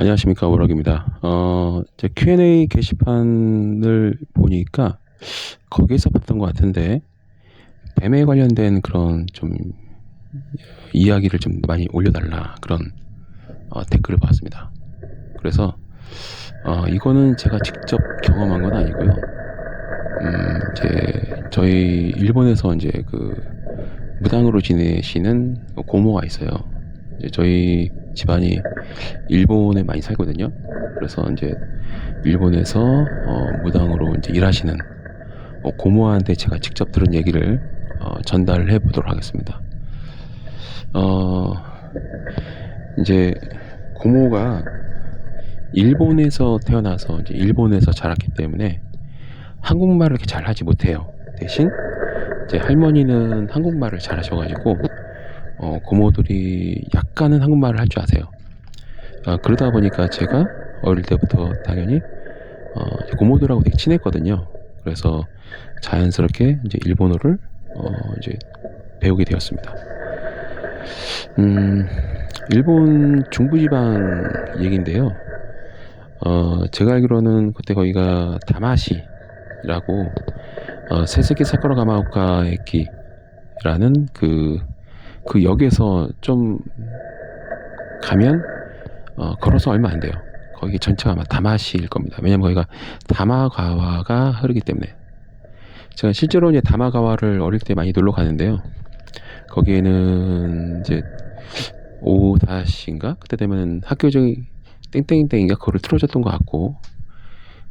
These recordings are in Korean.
안녕하십니까 오락입니다. 어, 제 Q&A 게시판을 보니까 거기에서 봤던 것 같은데 뱀에 관련된 그런 좀 이야기를 좀 많이 올려달라 그런 어, 댓글을 봤습니다. 그래서 어, 이거는 제가 직접 경험한 건 아니고요. 음, 이제 저희 일본에서 이제 그 무당으로 지내시는 고모가 있어요. 저희 집안이 일본에 많이 살거든요. 그래서 이제 일본에서 어, 무당으로 이제 일하시는 어, 고모한테 제가 직접 들은 얘기를 어, 전달해 보도록 하겠습니다. 어, 이제 고모가 일본에서 태어나서 이제 일본에서 자랐기 때문에 한국말을 잘 하지 못해요. 대신 이제 할머니는 한국말을 잘 하셔가지고 어, 고모들이 약간은 한국말을 할 줄 아세요. 아, 그러다 보니까 제가 어릴 때부터 당연히 어, 고모들하고 되게 친했거든요. 그래서 자연스럽게 이제 일본어를 어, 이제 배우게 되었습니다. 음, 일본 중부지방 얘기인데요. 어, 제가 알기로는 그때 거기가 다마시라고 어, 세스키 사쿠라 가마오카 에키라는 그, 그 역에서 좀 가면 어, 걸어서 얼마 안 돼요. 거기 전체가 아마 다마시일 겁니다. 왜냐면 거기가 다마가와가 흐르기 때문에. 제가 실제로 이제 다마가와를 어릴 때 많이 놀러 가는데요. 거기에는 이제 오후 5시인가? 그때 되면 학교적인 땡땡땡인가 그거를 틀어줬던 것 같고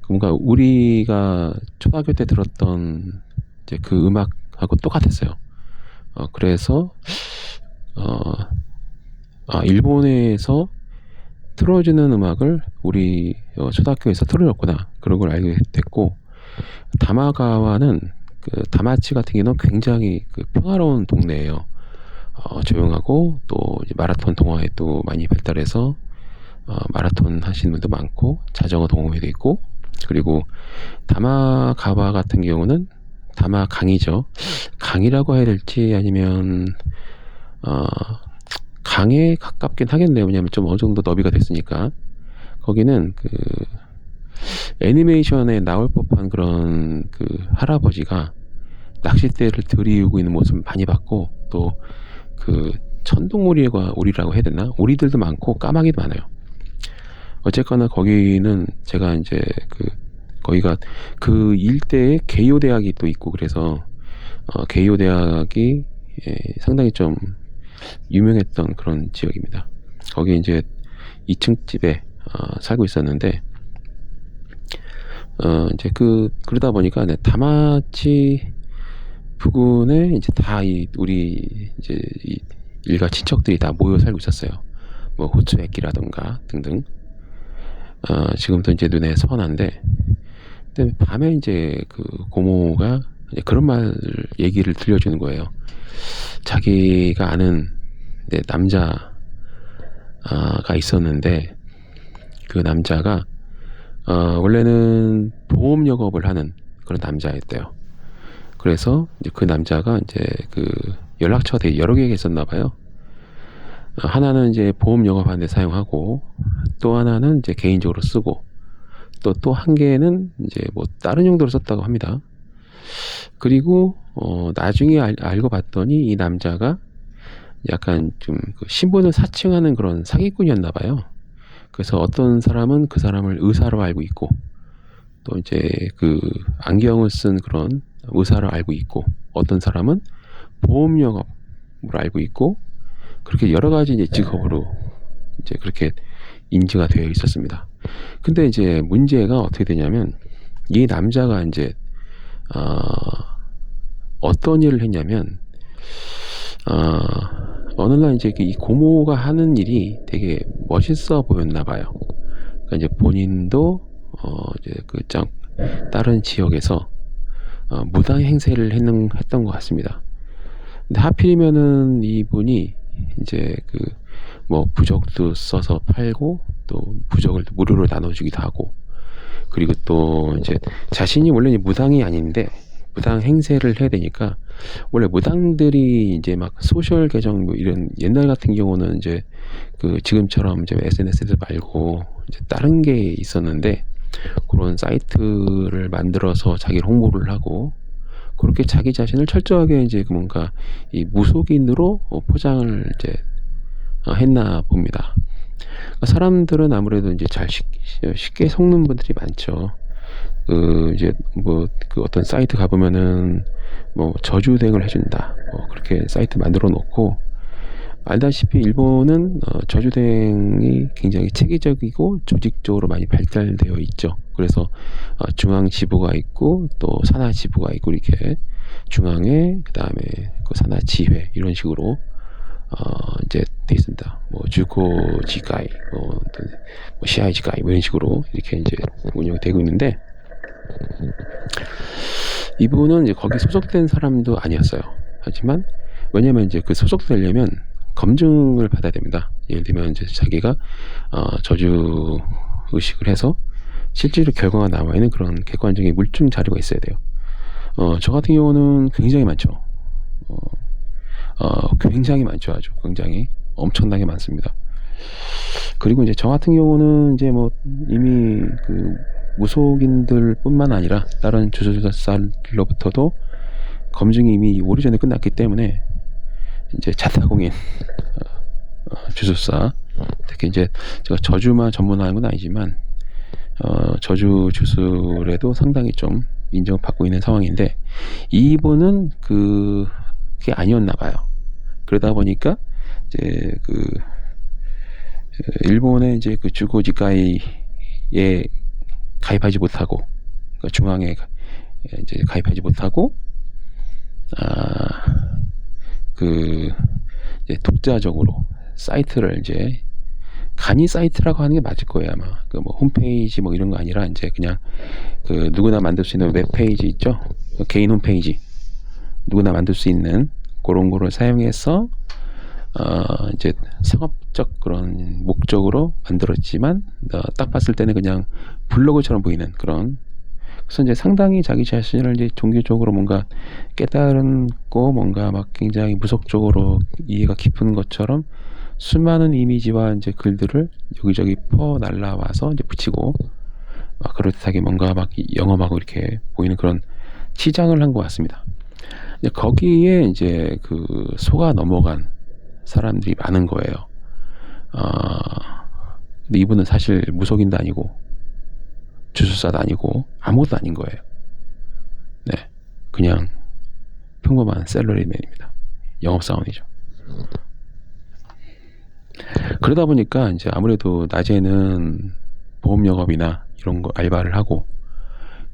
뭔가 우리가 초등학교 때 들었던 이제 그 음악하고 똑같았어요. 어, 그래서 어, 아, 일본에서 틀어주는 음악을 우리 어, 초등학교에서 틀어줬구나 그런 걸 알게 됐고 다마가와는 그 다마치 같은 경우는 굉장히 그 평화로운 동네예요. 어, 조용하고 또 마라톤 동호회 또 많이 발달해서 어, 마라톤 하시는 분도 많고 자전거 동호회도 있고 그리고 다마가와 같은 경우는 다마 강이죠. 강이라고 해야 될지 아니면 어, 강에 가깝긴 하겠네요. 왜냐하면 좀 어느 정도 너비가 됐으니까 거기는 그 애니메이션에 나올 법한 그런 그 할아버지가 낚싯대를 들이우고 있는 모습 많이 봤고 또 그 천둥오리가 오리라고 해야 되나? 오리들도 많고 까마귀도 많아요. 어쨌거나 거기는 제가 이제 그 거기가 그 일대에 개요 대학이 또 있고 그래서 어, 개요 대학이 예, 상당히 좀 유명했던 그런 지역입니다. 거기 이제 2층 집에 어, 살고 있었는데 어 이제 그 그러다 보니까 네, 다마치 부근에 이제 다 이 우리 이제 이 일가 친척들이 다 모여 살고 있었어요. 뭐 호츠에키라던가 등등. 어, 지금도 이제 눈에 선한데, 근데 밤에 이제 그 고모가 이제 그런 말 얘기를 들려주는 거예요. 자기가 아는 네, 남자가 있었는데, 그 남자가 어, 원래는 보험 영업을 하는 그런 남자였대요. 그래서 이제 그 남자가 이제 그 연락처가 되게 여러 개가 있었나 봐요. 어, 하나는 이제 보험 영업하는 데 사용하고 또 하나는 이제 개인적으로 쓰고 또 또 한 개는 이제 뭐 다른 용도로 썼다고 합니다. 그리고 어 나중에 알, 알고 봤더니 이 남자가 약간 좀 그 신분을 사칭하는 그런 사기꾼이었나 봐요. 그래서 어떤 사람은 그 사람을 의사로 알고 있고 또 이제 그 안경을 쓴 그런 의사로 알고 있고 어떤 사람은 보험 영업으로 알고 있고 그렇게 여러 가지 이제 직업으로 이제 그렇게 인지가 되어 있었습니다. 근데 이제 문제가 어떻게 되냐면 이 남자가 이제 어, 어떤 일을 했냐면 어, 어느 날 이제 이 고모가 하는 일이 되게 멋있어 보였나 봐요. 그러니까 이제 본인도 어, 이제 그짱 다른 지역에서 어, 무당 행세를 했는, 했던 것 같습니다. 근데 하필이면은 이분이 이제 그 뭐 부적도 써서 팔고 또 부적을 무료로 나눠주기도 하고 그리고 또 이제 자신이 원래 무당이 아닌데 무당 행세를 해야 되니까 원래 무당들이 이제 막 소셜 계정 뭐 이런 옛날 같은 경우는 이제 그 지금처럼 이제 SNS 말고 이제 다른 게 있었는데 그런 사이트를 만들어서 자기 홍보를 하고 그렇게 자기 자신을 철저하게 이제 그 뭔가 이 무속인으로 어, 포장을 이제 어, 했나 봅니다. 사람들은 아무래도 이제 잘 쉽, 쉽게 속는 분들이 많죠. 그 이제 뭐 그 어떤 사이트 가보면은 뭐 저주댕을 해준다. 뭐 그렇게 사이트 만들어 놓고 알다시피 일본은 어, 저주댕이 굉장히 체계적이고 조직적으로 많이 발달되어 있죠. 그래서 어, 중앙 지부가 있고 또 산하 지부가 있고 이렇게 중앙에 그 다음에 그 산하 지회 이런 식으로 어 이제 돼 있습니다. 뭐 주코 지가이, 뭐, 또뭐 시아이 지가이 뭐 이런 식으로 이렇게 이제 운영이 되고 있는데 이분은 이제 거기 소속된 사람도 아니었어요. 하지만 왜냐면 이제 그 소속되려면 검증을 받아야 됩니다. 예를 들면 이제 자기가 어, 저주 의식을 해서 실제로 결과가 나와 있는 그런 객관적인 물증 자료가 있어야 돼요. 어, 저 같은 경우는 굉장히 많죠. 어, 어, 굉장히 많죠. 아주 굉장히 엄청나게 많습니다. 그리고 이제 저 같은 경우는 이제 뭐 이미 그 무속인들 뿐만 아니라 다른 주술사로부터도 검증이 이미 오래전에 끝났기 때문에 이제 자타공인 어, 어, 주술사 특히 이제 제가 저주만 전문하는 건 아니지만 어, 저주 주술에도 상당히 좀 인정을 받고 있는 상황인데 이분은 그 그게 아니었나 봐요. 그러다 보니까 이제 그 일본의 이제 그 주고지가이에 가입하지 못하고 그러니까 중앙에 이제 가입하지 못하고 아그 독자적으로 사이트를 이제 간이 사이트라고 하는 게 맞을 거예요 아마. 그 뭐 홈페이지 뭐 이런 거 아니라 이제 그냥 그 누구나 만들 수 있는 웹페이지 있죠? 개인 홈페이지. 누구나 만들 수 있는 그런 거를 사용해서 어 이제 상업적 그런 목적으로 만들었지만 어, 딱 봤을 때는 그냥 블로그처럼 보이는 그런 그래서 이제 상당히 자기 자신을 이제 종교적으로 뭔가 깨달은고 뭔가 막 굉장히 무속적으로 이해가 깊은 것처럼 수많은 이미지와 이제 글들을 여기저기 퍼 날라와서 이제 붙이고 막 그럴듯하게 뭔가 막 영험하고 이렇게 보이는 그런 치장을 한 것 같습니다. 이제 거기에 이제 그 속아 넘어간 사람들이 많은 거예요. 아, 근데 이분은 사실 무속인도 아니고 주술사도 아니고 아무것도 아닌 거예요. 네, 그냥 평범한 셀러리맨입니다. 영업사원이죠. 그러다 보니까 이제 아무래도 낮에는 보험 영업이나 이런 거 알바를 하고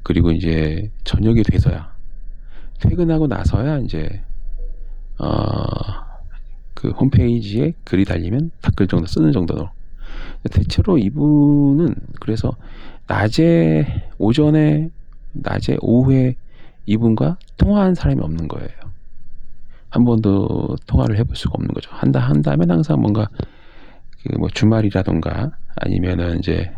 그리고 이제 저녁이 돼서야 퇴근하고 나서야 이제 어그 홈페이지에 글이 달리면 댓글 정도 쓰는 정도로 대체로 이분은 그래서 낮에 오전에 낮에 오후에 이분과 통화한 사람이 없는 거예요. 한 번도 통화를 해볼 수가 없는 거죠. 한다 한다면 항상 뭔가 그 뭐 주말이라던가 아니면은 이제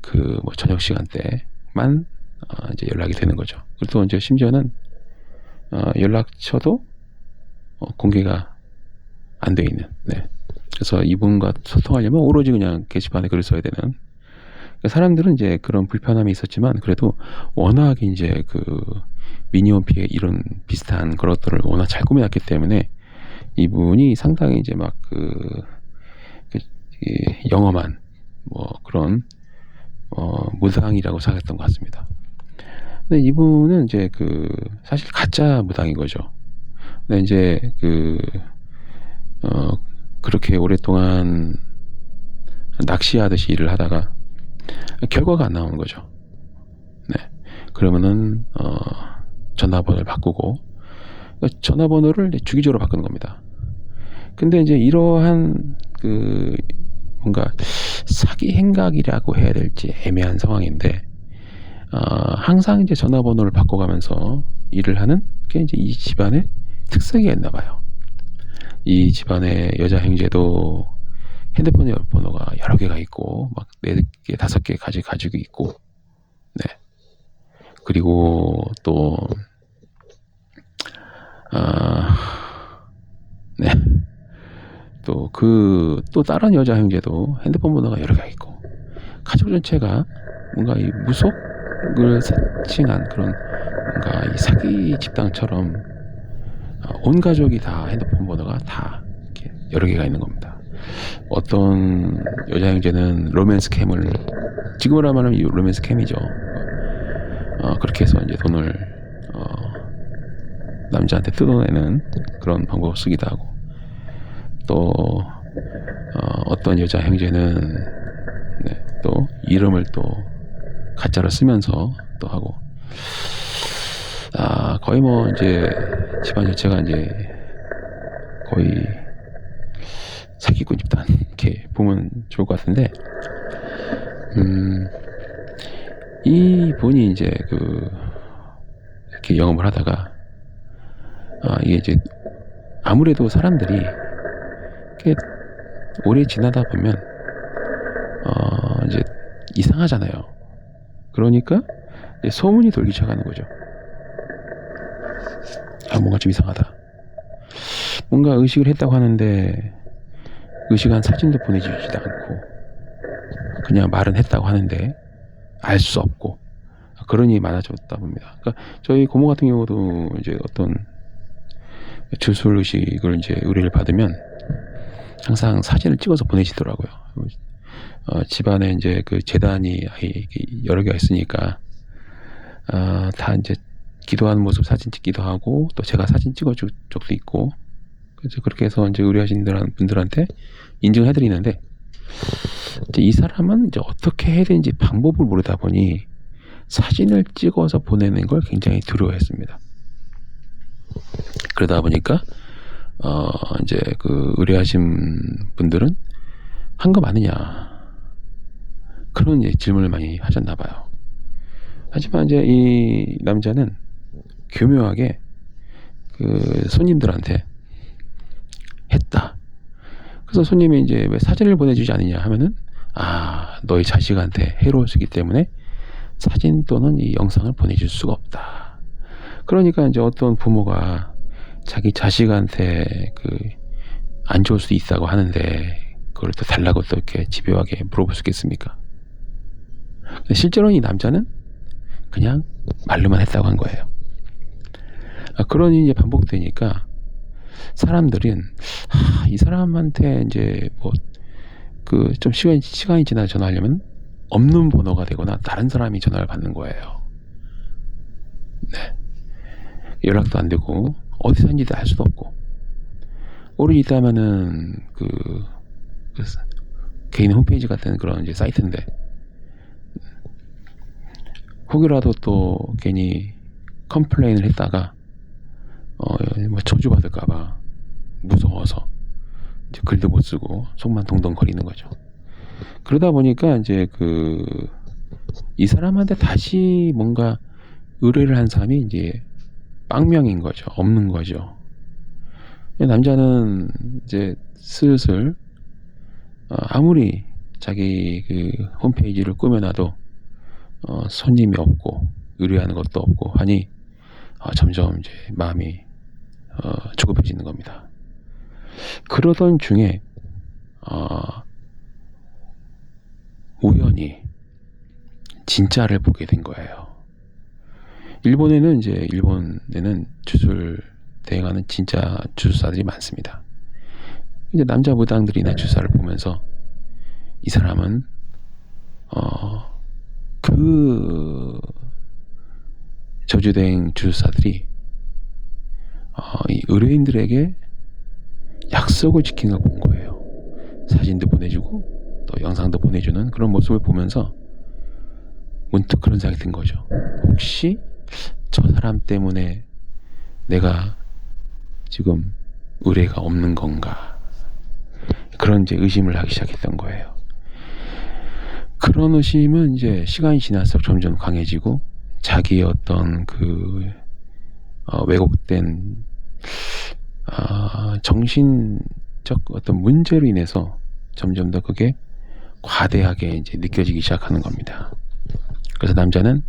그 뭐 저녁 시간대만 어 이제 연락이 되는 거죠. 그리고 이제 심지어는 어 연락처도 어 공개가 안 돼 있는. 네. 그래서 이분과 소통하려면 오로지 그냥 게시판에 글을 써야 되는. 그러니까 사람들은 이제 그런 불편함이 있었지만 그래도 워낙 이제 그 미니홈피에 이런 비슷한 그것들을 워낙 잘 꾸며놨기 때문에 이분이 상당히 이제 막그 그, 이 영험한 뭐 그런 어 무당이라고 생각했던 것 같습니다. 근데 이분은 이제 그 사실 가짜 무당인 거죠. 근데 이제 그 어, 그렇게 오랫동안 낚시하듯이 일을 하다가 결과가 안 나오는 거죠. 네. 그러면은, 어, 전화번호를 바꾸고, 전화번호를 이제 주기적으로 바꾸는 겁니다. 근데 이제 이러한 그, 뭔가 사기 행각이라고 해야 될지 애매한 상황인데, 어, 항상 이제 전화번호를 바꿔가면서 일을 하는 게 이제 이 집안의 특성이 있나 봐요. 이 집안의 여자 형제도 핸드폰 번호가 여러 개가 있고 막 네 개, 다섯 개까지 가지고 있고 네. 그리고 또 아, 네. 또 그 또 다른 여자 형제도 핸드폰 번호가 여러 개가 있고 가족 전체가 뭔가 이 무속 을 사칭한 그런 뭔가 이 사기 집단처럼 어, 온 가족이 다 핸드폰 번호가 다 이렇게 여러 개가 있는 겁니다. 어떤 여자 형제는 로맨스 캠을 지금으로 말하면 이 로맨스 캠이죠. 어, 그렇게 해서 이제 돈을 어, 남자한테 뜯어내는 그런 방법을 쓰기도 하고 또 어, 떤 여자 형제는 네, 또 이름을 또 가짜로 쓰면서 또 하고 아 거의 뭐 이제 집안 자체가 이제 거의 사기꾼 집단 이렇게 보면 좋을 것 같은데 음 이분이 이제 그 이렇게 영업을 하다가 아 이게 이제 아무래도 사람들이 이렇게 오래 지나다 보면 어 이제 이상하잖아요. 그러니까 소문이 돌기 시작하는 거죠. 아 뭔가 좀 이상하다. 뭔가 의식을 했다고 하는데 의식한 사진도 보내주지도 않고 그냥 말은 했다고 하는데 알 수 없고 그런 일이 많아졌다 봅니다. 그러니까 저희 고모 같은 경우도 이제 어떤 주술 의식을 이제 의뢰를 받으면 항상 사진을 찍어서 보내시더라고요. 어, 집안에 이제 그 재단이 여러 개가 있으니까 아, 다 이제 기도하는 모습 사진 찍기도 하고 또 제가 사진 찍어줄 적도 있고 그래서 그렇게 해서 이제 의뢰하신 분들한테 인증을 해드리는데 이제 이 사람은 이제 어떻게 해야 되는지 방법을 모르다 보니 사진을 찍어서 보내는 걸 굉장히 두려워했습니다. 그러다 보니까 어 이제 그 의뢰하신 분들은 한 거 맞느냐 그런 이제 질문을 많이 하셨나 봐요. 하지만 이제 이 남자는 교묘하게 그 손님들한테 했다. 그래서 손님이 이제 왜 사진을 보내주지 않느냐 하면은 아 너희 자식한테 해로울 수 있기 때문에 사진 또는 이 영상을 보내줄 수가 없다. 그러니까 이제 어떤 부모가 자기 자식한테 그 안 좋을 수도 있다고 하는데 그걸 또 달라고 또 이렇게 집요하게 물어볼 수 있겠습니까? 근데 실제로는 이 남자는 그냥 말로만 했다고 한 거예요. 아, 일이 이제 반복되니까 사람들은 하, 이 사람한테 이제 뭐 그 좀 시간이 시간이 지나 전화하려면 없는 번호가 되거나 다른 사람이 전화를 받는 거예요. 네. 연락도 안 되고 어디서 한지도 알 수도 없고 오래 있다면은 그, 그 개인 홈페이지 같은 그런 이제 사이트인데 혹여라도 또 괜히 컴플레인을 했다가 어 뭐 저주 받을까봐 무서워서 이제 글도 못 쓰고 속만 동동거리는 거죠. 그러다 보니까 이제 그 이 사람한테 다시 뭔가 의뢰를 한 사람이 이제 빵명인 거죠. 없는 거죠. 남자는 이제 슬슬 어, 아무리 자기 그 홈페이지를 꾸며놔도 어, 손님이 없고 의뢰하는 것도 없고 하니 어, 점점 이제 마음이 어, 조급해지는 겁니다. 그러던 중에 어, 우연히 진짜를 보게 된 거예요. 일본에는 이제 일본에는 주술 대행하는 진짜 주술사들이 많습니다. 이제 남자 무당들이나 주사를 보면서 이 사람은 어, 그 저주대행 주술사들이 어, 이 의뢰인들에게 약속을 지킨 걸 본 거예요. 사진도 보내주고 또 영상도 보내주는 그런 모습을 보면서 문득 그런 생각이 든 거죠. 혹시 저 사람 때문에 내가 지금 의뢰가 없는 건가? 그런 이제 의심을 하기 시작했던 거예요. 그런 의심은 이제 시간이 지날수록 점점 강해지고 자기의 어떤 그 어, 왜곡된 아, 정신적 어떤 문제로 인해서 점점 더 그게 과대하게 이제 느껴지기 시작하는 겁니다. 그래서 남자는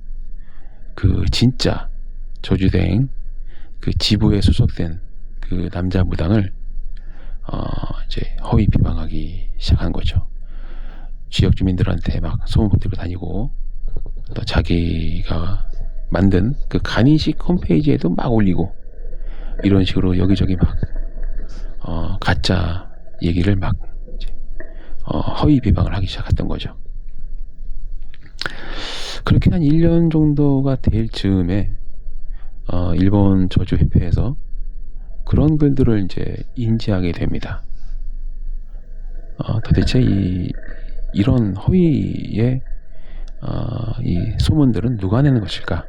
그 진짜 조주대행 그 지부에 소속된 그 남자 무당을 어 이제 허위 비방하기 시작한 거죠. 지역 주민들한테 막 소문 퍼뜨리고 다니고 또 자기가 만든 그 간이식 홈페이지에도 막 올리고 이런 식으로 여기저기 막 어, 가짜 얘기를 막 어, 허위 비방을 하기 시작했던 거죠. 그렇게 한 1년 정도가 될 즈음에 어, 일본 저주협회에서 그런 글들을 이제 인지하게 됩니다. 어, 도대체 이 이런 허위의 어, 이 소문들은 누가 내는 것일까?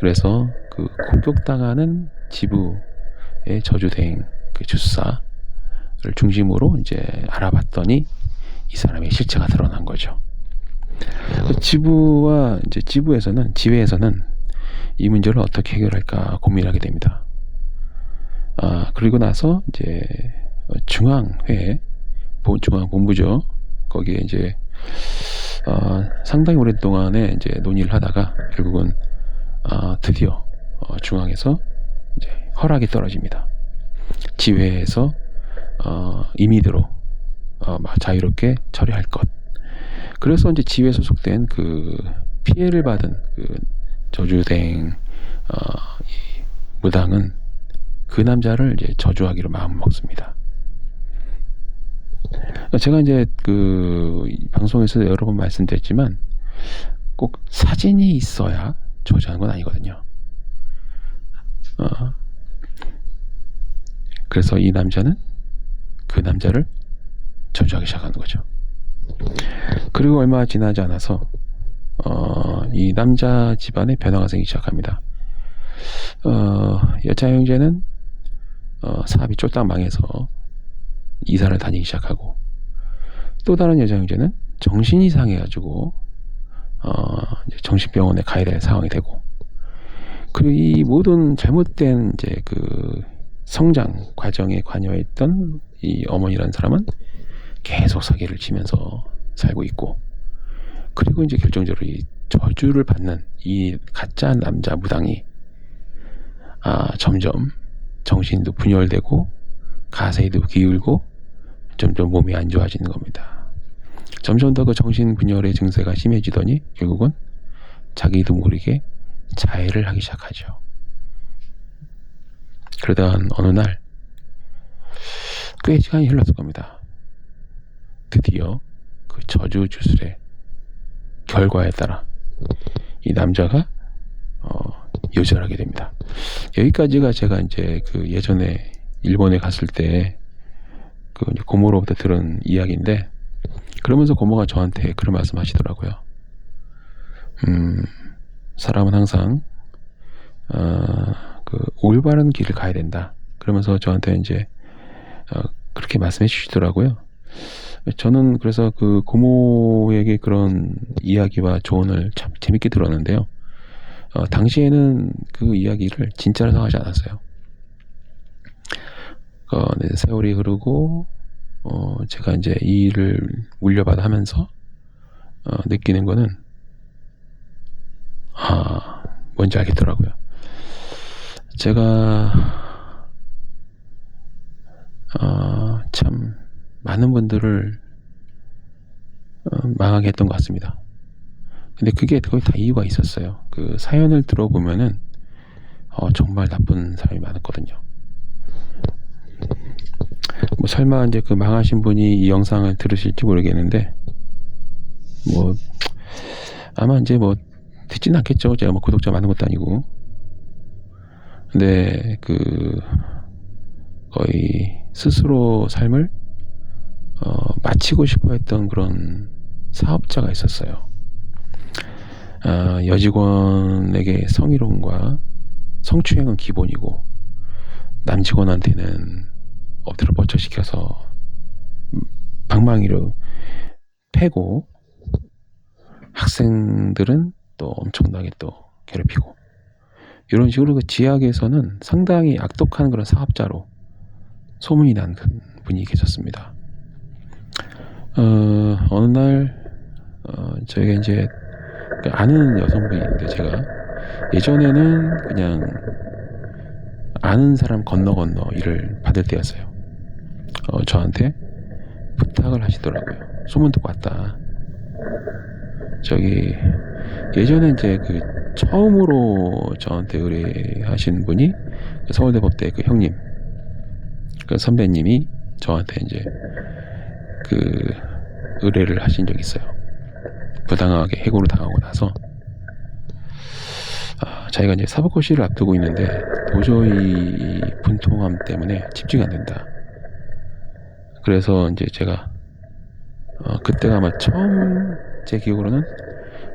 그래서 그 공격당하는 지부의 저주대행 그 주사를 중심으로 이제 알아봤더니 이 사람의 실체가 드러난 거죠. 그 지부와 이제 지부에서는 지회에서는 이 문제를 어떻게 해결할까 고민하게 됩니다. 아 그리고 나서 이제 중앙회 본 중앙 본부죠. 거기에 이제 어, 상당히 오랫동안에 이제 논의를 하다가 결국은 어, 드디어 어, 중앙에서 이제 허락이 떨어집니다. 지회에서 어, 임의대로 어, 막 자유롭게 처리할 것. 그래서 이제 지회 소속된 그 피해를 받은 그 저주댕 어, 이 무당은 그 남자를 이제 저주하기로 마음 먹습니다. 제가 이제 그 방송에서 여러 번 말씀드렸지만 꼭 사진이 있어야 저주하는 건 아니거든요. 어, 그래서 이 남자는 그 남자를 저주하기 시작하는 거죠. 그리고 얼마 지나지 않아서 어, 이 남자 집안에 변화가 생기기 시작합니다. 어, 여자 형제는 어, 사업이 쫄딱 망해서 이사를 다니기 시작하고 또 다른 여자 형제는 정신이 상해가지고 어, 정신병원에 가야 될 상황이 되고 그리고 이 모든 잘못된 이제 그 성장 과정에 관여했던 이 어머니라는 사람은 계속 사기를 치면서 살고 있고 그리고 이제 결정적으로 이 저주를 받는 이 가짜 남자 무당이 아 점점 정신도 분열되고 가세도 기울고 점점 몸이 안 좋아지는 겁니다. 점점 더 그 정신 분열의 증세가 심해지더니 결국은 자기도 모르게 자해를 하기 시작하죠. 그러던 어느 날 꽤 시간이 흘렀을 겁니다. 드디어 그 저주 주술의 결과에 따라 이 남자가 어, 요절하게 됩니다. 여기까지가 제가 이제 그 예전에 일본에 갔을 때 그 고모로부터 들은 이야기인데 그러면서 고모가 저한테 그런 말씀 하시더라고요. 음, 사람은 항상 어, 그 올바른 길을 가야 된다. 그러면서 저한테 이제 어, 그렇게 말씀해 주시더라고요. 저는 그래서 그 고모에게 그런 이야기와 조언을 참 재밌게 들었는데요. 어, 당시에는 그 이야기를 진짜로 생각하지 않았어요. 어, 네, 세월이 흐르고 어, 제가 이제 이 일을 물려받아 하면서 어, 느끼는 거는 아 뭔지 알겠더라고요. 제가 어, 참 많은 분들을 어, 망하게 했던 것 같습니다. 근데 그게 거의 다 이유가 있었어요. 그 사연을 들어보면은 어, 정말 나쁜 사람이 많았거든요. 뭐 설마 이제 그 망하신 분이 이 영상을 들으실지 모르겠는데 뭐 아마 이제 뭐 듣진 않겠죠. 제가 뭐 구독자 많은 것도 아니고. 근데 그 거의 스스로 삶을 어, 마치고 싶어 했던 그런 사업자가 있었어요. 아, 여직원에게 성희롱과 성추행은 기본이고 남직원한테는 엎드려 뻗쳐 시켜서 방망이로 패고 학생들은 또 엄청나게 또 괴롭히고 이런 식으로 그 지역에서는 상당히 악독한 그런 사업자로 소문이 난 분이 계셨습니다. 어, 어느 날 어, 저희가 이제 그 아는 여성분인데 제가 예전에는 그냥 아는 사람 건너 건너 일을 받을 때였어요. 어, 저한테 부탁을 하시더라고요. 소문 듣고 왔다. 저기 예전에 이제 그 처음으로 저한테 의뢰하신 분이 그 서울대 법대 그 형님, 그 선배님이 저한테 이제 그 의뢰를 하신 적이 있어요. 부당하게 해고를 당하고 나서 아, 자기가 이제 사법고시를 앞두고 있는데 도저히 이 분통함 때문에 집중이 안 된다. 그래서 이제 제가 어, 그때가 아마 처음 제 기억으로는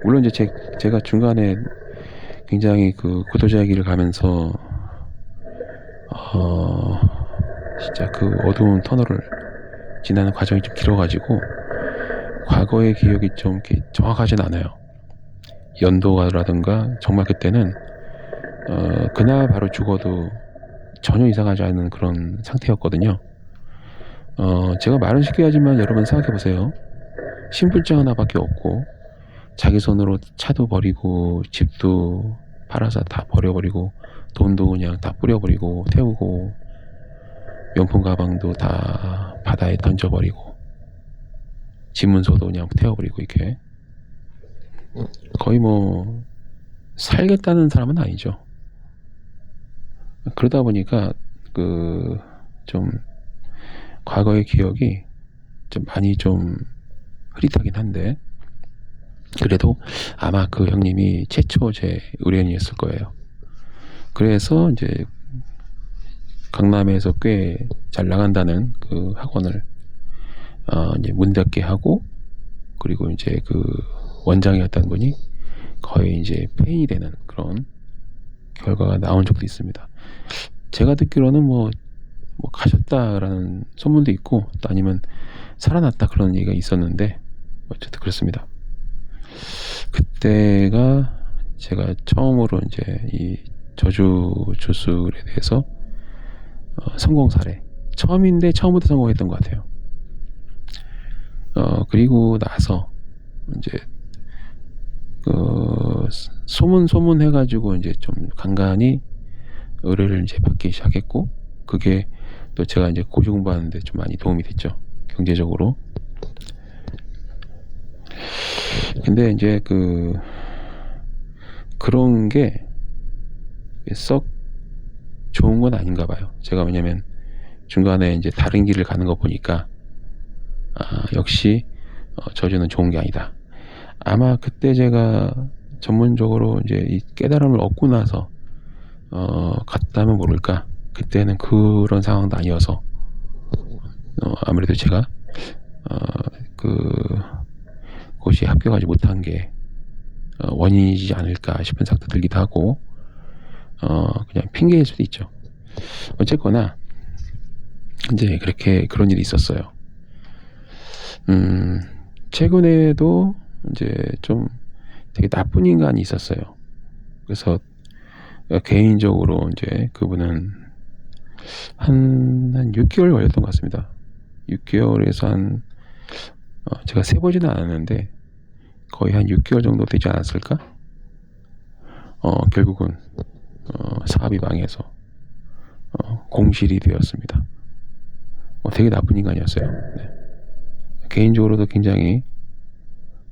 물론 이제 제, 제가 중간에 굉장히 그 구도자기를 가면서 어 진짜 그 어두운 터널을 지나는 과정이 좀 길어가지고 과거의 기억이 좀 이렇게 정확하진 않아요. 연도라든가 정말 그때는 어 그날 바로 죽어도 전혀 이상하지 않은 그런 상태였거든요. 어 제가 말은 쉽게 하지만 여러분 생각해 보세요. 신분증 하나밖에 없고 자기 손으로 차도 버리고 집도 팔아서 다 버려버리고 돈도 그냥 다 뿌려버리고 태우고 명품 가방도 다 바다에 던져버리고 집문서도 그냥 태워버리고 이렇게 거의 뭐 살겠다는 사람은 아니죠. 그러다 보니까 그 좀 과거의 기억이 좀 많이 좀 흐릿하긴 한데 그래도 아마 그 형님이 최초 제 의뢰인이었을 거예요. 그래서 이제 강남에서 꽤 잘 나간다는 그 학원을 어 이제 문 닫게 하고 그리고 이제 그 원장이었던 분이 거의 이제 폐인이 되는 그런 결과가 나온 적도 있습니다. 제가 듣기로는 뭐, 뭐 가셨다라는 소문도 있고 또 아니면 살아났다 그런 얘기가 있었는데 어쨌든 그렇습니다. 그때가 제가 처음으로 이제 이 저주 주술에 대해서 어, 성공 사례 처음인데 처음부터 성공했던 것 같아요. 어 그리고 나서 이제 그 소문 소문 해가지고 이제 좀 간간히 의뢰를 이제 받기 시작했고 그게 또 제가 이제 고시 공부하는데 좀 많이 도움이 됐죠 경제적으로. 근데 이제 그 그런 게 썩 좋은 건 아닌가 봐요. 제가 왜냐면 중간에 이제 다른 길을 가는 거 보니까 아, 역시 어, 저주는 좋은 게 아니다. 아마 그때 제가 전문적으로 이제 이 깨달음을 얻고 나서 어, 갔다면 모를까. 그때는 그런 상황도 아니어서 어, 아무래도 제가 어, 그 고시에 합격하지 못한 게 어, 원인이지 않을까 싶은 생각도 들기도 하고 어, 그냥 핑계일 수도 있죠. 어쨌거나 이제 그렇게 그런 일이 있었어요. 음, 최근에도 이제 좀 되게 나쁜 인간이 있었어요. 그래서 개인적으로 이제 그분은 한, 한 6개월 걸렸던 것 같습니다. 6개월에서 한, 어, 제가 세보지는 않았는데 거의 한 6개월 정도 되지 않았을까? 어, 결국은, 어, 사업이 망해서, 어, 공실이 되었습니다. 어, 되게 나쁜 인간이었어요. 네. 개인적으로도 굉장히,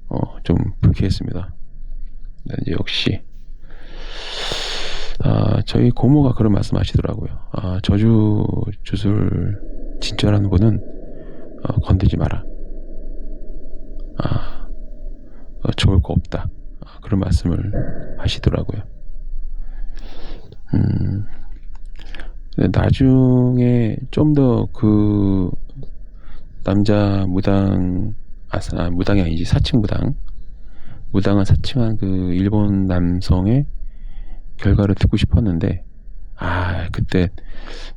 어, 좀 불쾌했습니다. 네, 이제 역시, 아, 저희 고모가 그런 말씀 하시더라고요. 아, 저주 주술 진짜라는 분은, 어, 건들지 마라. 아, 어, 좋을 거 없다. 아, 그런 말씀을 하시더라고요. 음, 나중에 좀 더 그 남자 무당, 아, 아, 무당이 아니지, 사칭 무당. 무당을 사칭한 그 일본 남성의 결과를 듣고 싶었는데, 아, 그때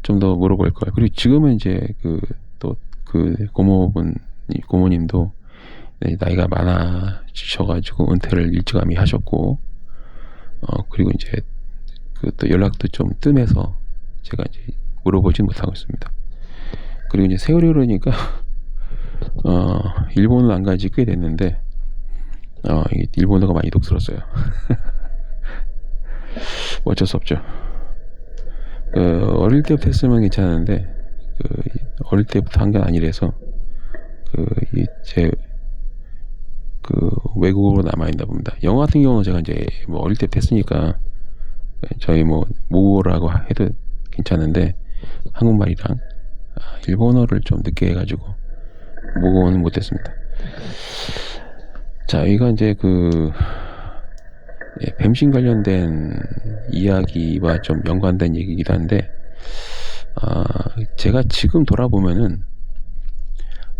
좀 더 물어볼 걸. 그리고 지금은 이제 그, 또, 그 고모분, 고모님도 네, 나이가 많아지셔가지고 은퇴를 일찌감히 하셨고, 어, 그리고 이제 그 또 연락도 좀 뜸해서 제가 이제 물어보진 못하고 있습니다. 그리고 이제 세월이 흐르니까, 어, 일본을 안 간지 꽤 됐는데, 어, 일본어가 많이 독스러웠어요. 어쩔 수 없죠. 그 어릴 때부터 했으면 괜찮은데 그 어릴 때부터 한게 아니라서 그제그 외국어로 남아 있나 봅니다. 영어 같은 경우는 제가 이제 뭐 어릴 때부터 했으니까 저희 뭐 모국어라고 해도 괜찮은데 한국말이랑 아, 일본어를 좀 늦게 해가지고 모국어는 못했습니다. 자, 여기가 이제 그 예, 뱀신 관련된 이야기와 좀 연관된 얘기이기도 한데, 아, 제가 지금 돌아보면은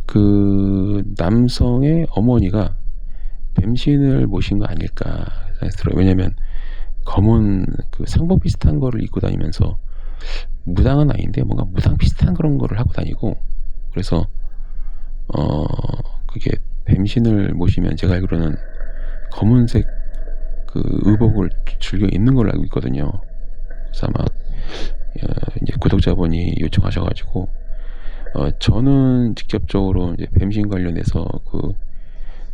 그 남성의 어머니가 뱀신을 모신 거 아닐까 생각이 들어요. 왜냐면 검은 그 상복 비슷한 거를 입고 다니면서 무당은 아닌데 뭔가 무당 비슷한 그런 거를 하고 다니고 그래서 어 그게 뱀신을 모시면 제가 알기로는 검은색 그 의복을 즐겨 입는 걸로 알고 있거든요. 그래서 아마 어, 이제 구독자분이 요청하셔가지고 어, 저는 직접적으로 이제 뱀신 관련해서 그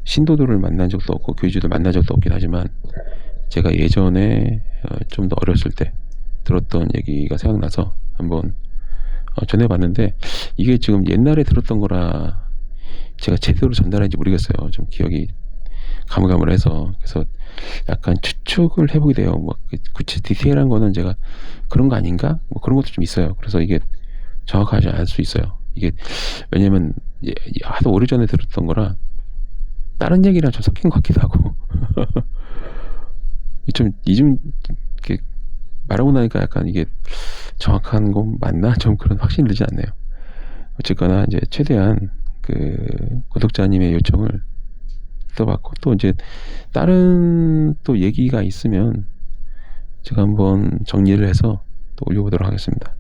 신도들을 만난 적도 없고 교주들 만난 적도 없긴 하지만 제가 예전에 어, 좀더 어렸을 때 들었던 얘기가 생각나서 한번 어, 전해봤는데 이게 지금 옛날에 들었던 거라 제가 제대로 전달한지 모르겠어요. 좀 기억이 가물가물해서 그래서 약간 추측을 해보게 돼요. 뭐 구체 디테일한 거는 제가 그런 거 아닌가? 뭐 그런 것도 좀 있어요. 그래서 이게 정확하지 않을 수 있어요. 이게 왜냐면 예, 하도 오래 전에 들었던 거라 다른 얘기랑 좀 섞인 것 같기도 하고 좀 이중 이렇게 말하고 나니까 약간 이게 정확한 건 맞나 좀 그런 확신이 들지 않네요. 어쨌거나 이제 최대한 그 구독자님의 요청을 써봤고 또 이제 다른 또 얘기가 있으면 제가 한번 정리를 해서 또 올려보도록 하겠습니다.